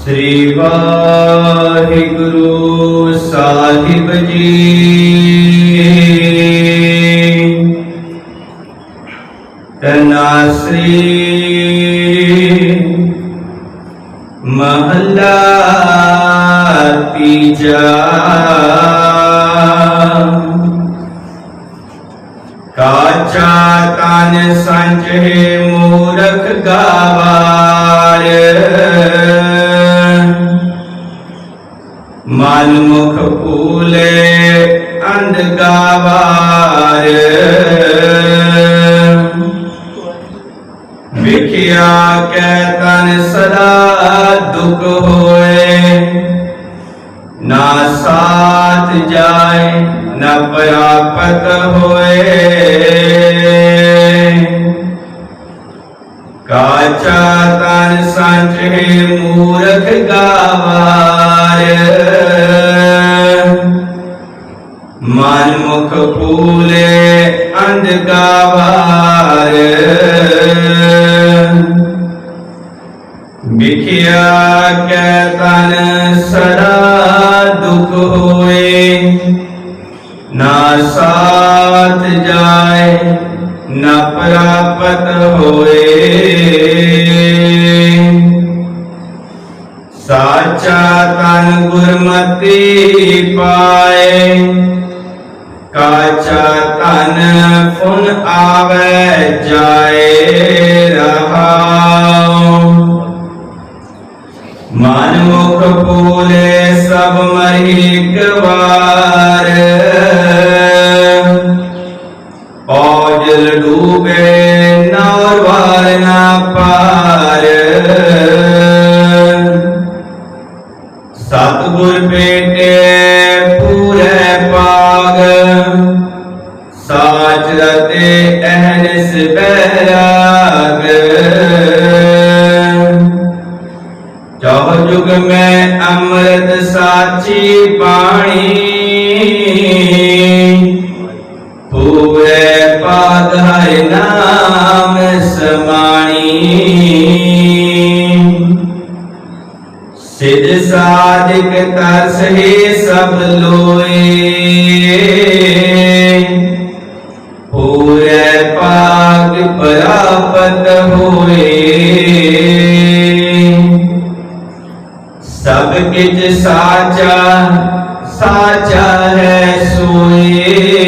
ਸ੍ਰੀ ਵਾਹਿਗੁਰੂ ਸਾਹਿਬ ਜੀ ਤਨਾਸਰੀ ਮਹੱਲਾ ਤੀਜਾ वाचा तन संच हे मूर्ख गावार। मन मुख फूले अंध गावार। विखिया कै तन व्यापक होए। काचा तन मूर्ख गावार। मन मुख फूले अंध गावार। बिखिया कै तन सदा दुख होए। ਨਾ ਸਾਥ ਜਾਏ, ਨਾ ਪ੍ਰਾਪਤ ਹੋਏ। ਸਾਚਾ ਤਨ ਗੁਰਮਤੀ ਪਾਏ, ਕਾਚਾ ਤਨ ਫੁਨ ਆਵੇ ਜਾਏ ਰਹਾਉ। ਮਨ ਮੁਖ ਪੂਲੇ ਸਭ ਮਰੀ ਸਤਿਗੁਰ ਭੇਟੇ ਪੂਰੇ ਪਾਗ। ਸਾਚ ਰਤੇ ਅਹਨਿਸ ਬੈਰਾਗ ਚੌ ਜੁਗ ਮੈਂ ਅੰਮ੍ਰਿਤ ਸਾਚੀ ਬਾਣੀ सादिक तरस हे सब लोए। पूरे पाग परापत होए। सब किच साचा साचा है सोए।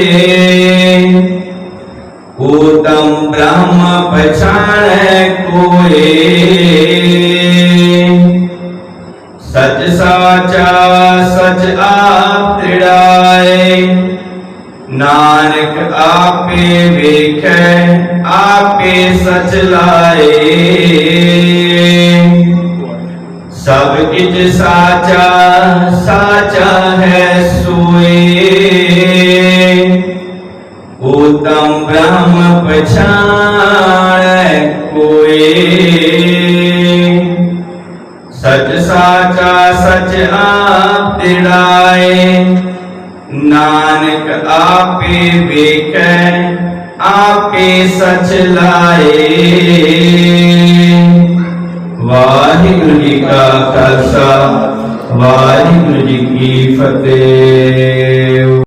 साचा सच आप त्रिड़ाए नानक आपे वेख, आपे सच लाए। सब किच साचा साचा है सोए। उत्तम ब्रह्म पछाण कोई ਸਚ ਸਾਚਾ ਸਚ ਆਪ ਤਿੜਾਏ ਨਾਨਕ ਆਪੇ ਵੇਖੈ, ਆਪੇ ਸਚ ਲਾਏ। ਵਾਹਿਗੁਰੂ ਜੀ ਕਾ ਖਾਲਸਾ, ਵਾਹਿਗੁਰੂ ਜੀ ਕੀ ਫਤਿਹ।